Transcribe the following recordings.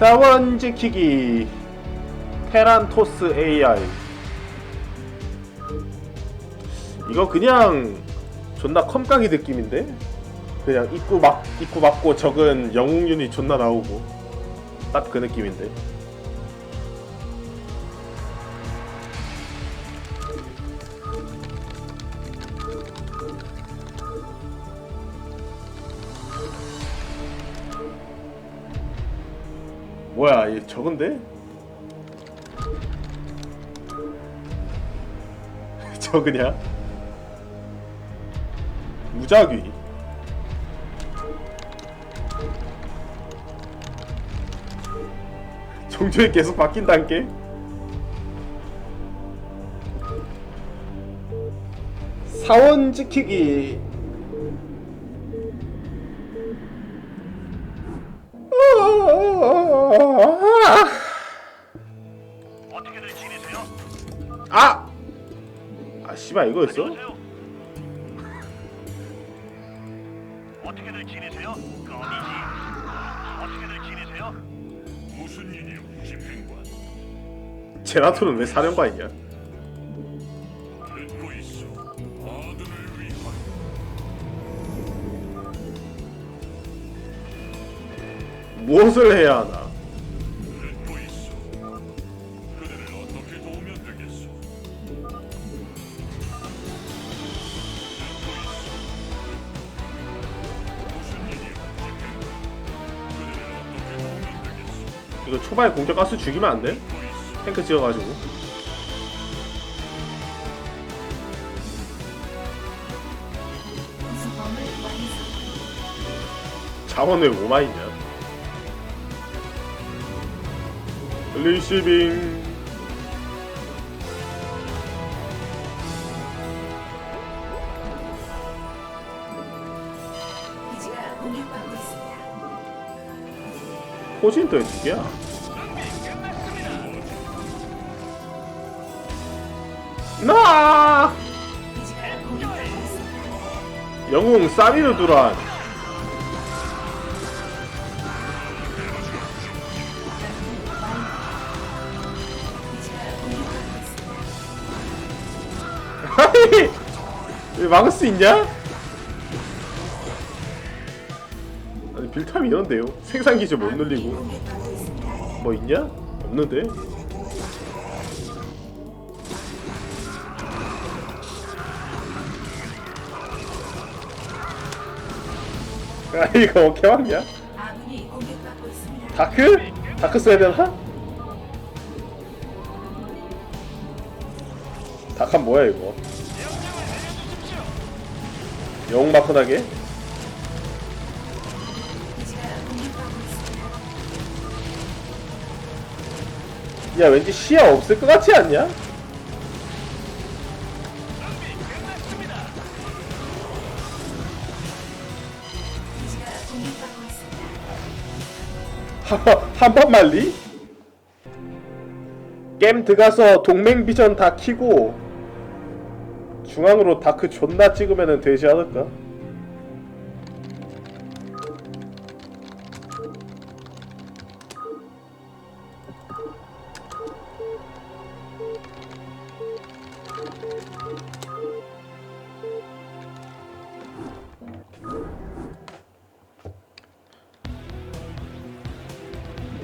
사원 지키기. 테란토스 AI 이거 그냥 존나 컴깡이 느낌인데? 그냥 입구 막 입구 막고 적은 영웅 유닛 존나 나오고. 딱 그 느낌인데 뭐야 얘 적은데? 적으냐? 무작위 종조에 계속 바뀐다는 게? 사원 지키기 어떻게들 지내세요? 아! 아 씨발 이거였어? 안녕하세요. 어떻게들 지내세요? 껌이지. 어떻게들 지내세요? 무슨 일이요, 집행관? 제라토는 왜 사령관이냐? 듣고 있어. 아들을 위하여. 무엇을 해야 하나? 이거 초반에 공격 가스 죽이면 안 돼? 탱크 지어가지고. 자원 왜 5만 있냐? 리시빙 포진도에 두 개야 나. 영웅 사미르 두란. 아니 수 있냐? 빌탐이 이런데요 생산 기술 못 있습니다. 뭐 있냐? 없는데? 아 이거 공격받고 있습니다. 다크? 다크 써야 되나? 다크는 뭐야 이거? 영웅 마크나게? 야 왠지 시야 없을 것 같지 않냐? 한번 말리? 게임 들어가서 동맹 비전 다 키고 중앙으로 다크 존나 찍으면 되지 않을까?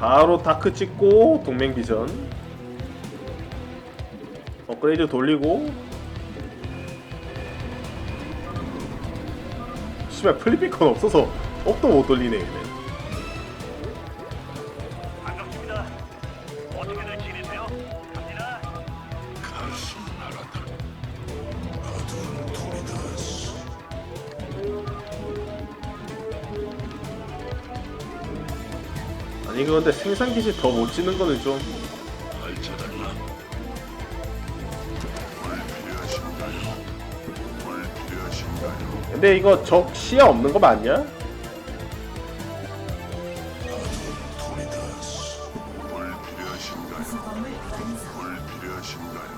바로 다크 찍고 동맹 비전. 업그레이드 돌리고. 씨발 플리피컨 없어서 업도 못 돌리네 얘네 아니 그런데 생산 기지 더못 찍는 거는 좀 알차달라. 뭘 필요하신가요? 뭘 필요하신가요? 근데 이거 적 시야 없는 거 맞냐? 뭘 필요하신가요? 뭘 필요하신가요?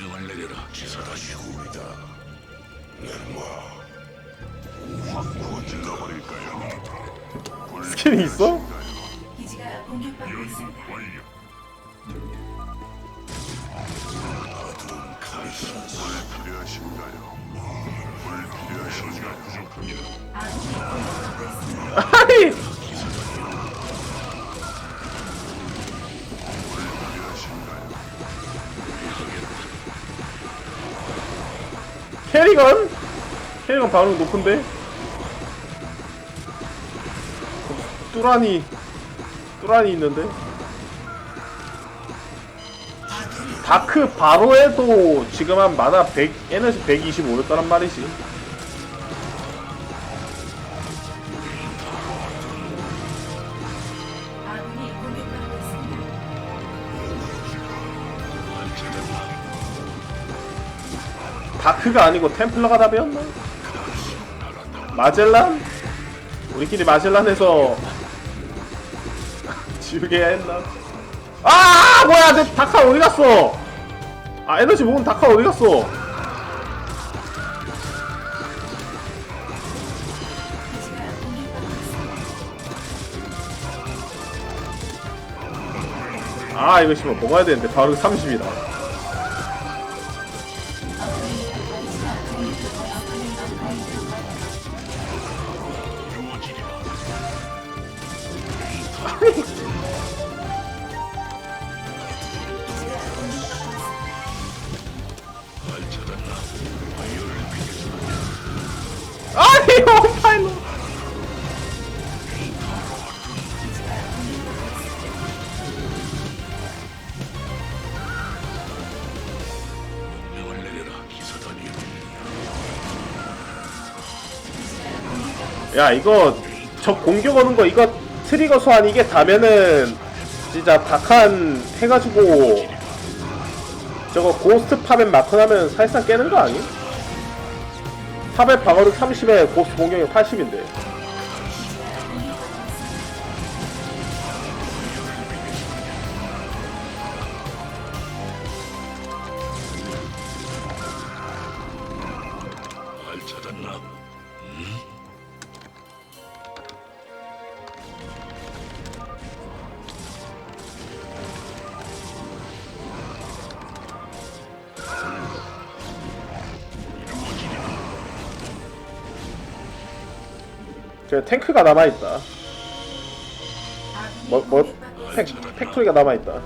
명령을 내려라. 기사가 죽습니다. 내마. 확 구질러 버릴까요? 스킨이 있어? 아니 캐리건? 캐리건 반응 높은데? 뚜라니 뚜라니 있는데? 다크 바로 해도 지금 한 마나 100, 에너지 125였단 말이지. 다크가 아니고 템플러가 답이었나? 마젤란? 우리끼리 마젤란에서 지우개 했나? 아 뭐야 내 다카 어디 갔어? 아 에너지 모은 다카 어디 갔어? 아 이거 씨발 먹어야 되는데 바로 30이다 아니 야 이거 적 공격 오는 거 이거 트리거 소환 이게 다면은 진짜 다칸 해가지고 저거 고스트 파벤 마크하면 사실상 깨는 거 아니? 파벤 방어력 30에 고스트 공격력 80인데 잘 찾았나? 저 탱크가 남아있다. 뭐, 뭐 팩, 팩토리가 남아있다.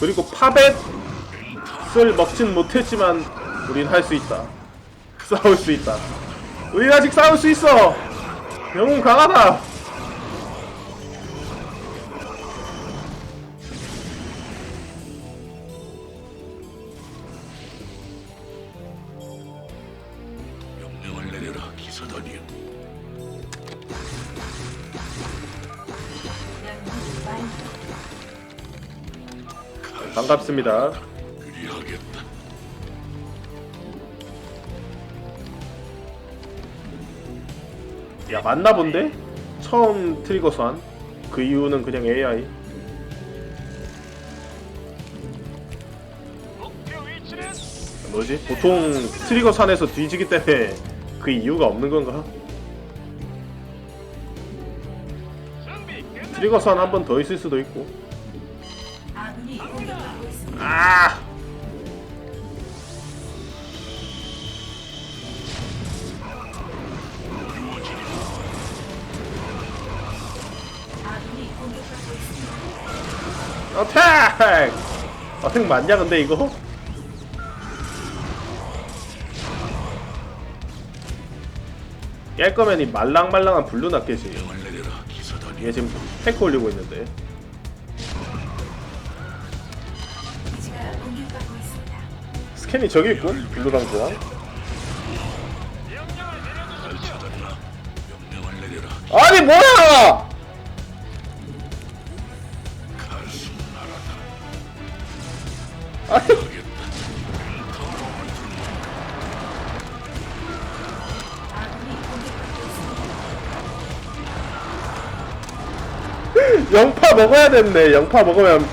그리고 파벳을 먹진 못했지만 우린 할 수 있다. 싸울 수 있다. 우린 아직 싸울 수 있어! 영웅 강하다 반갑습니다 그리하겠다. 야 맞나 본데? 처음 트리거 소환 그 이유는 그냥 AI 뭐지? 보통 트리거 산에서 뒤지기 때문에 그 이유가 없는 건가? 트리거 산 한 번 더 있을 수도 있고 아! 어택! 어택 맞냐 근데 이거? 깰 거면 이 말랑말랑한 내려라 기사단이. 얘 지금 탱크 올리고 있는데 스캔이 저기 있군 블루랑 주랑 잘 찾았나? 명령을 내려라. 아니 뭐야! 아니. 영파 먹어야 됐네 영파 먹으면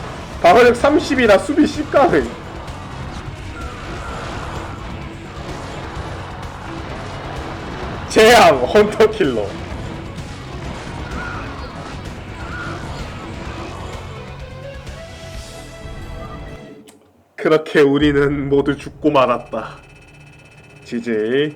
방어력 30이라 수비 10가능 재앙 헌터킬러 그렇게 우리는 모두 죽고 말았다. 지지.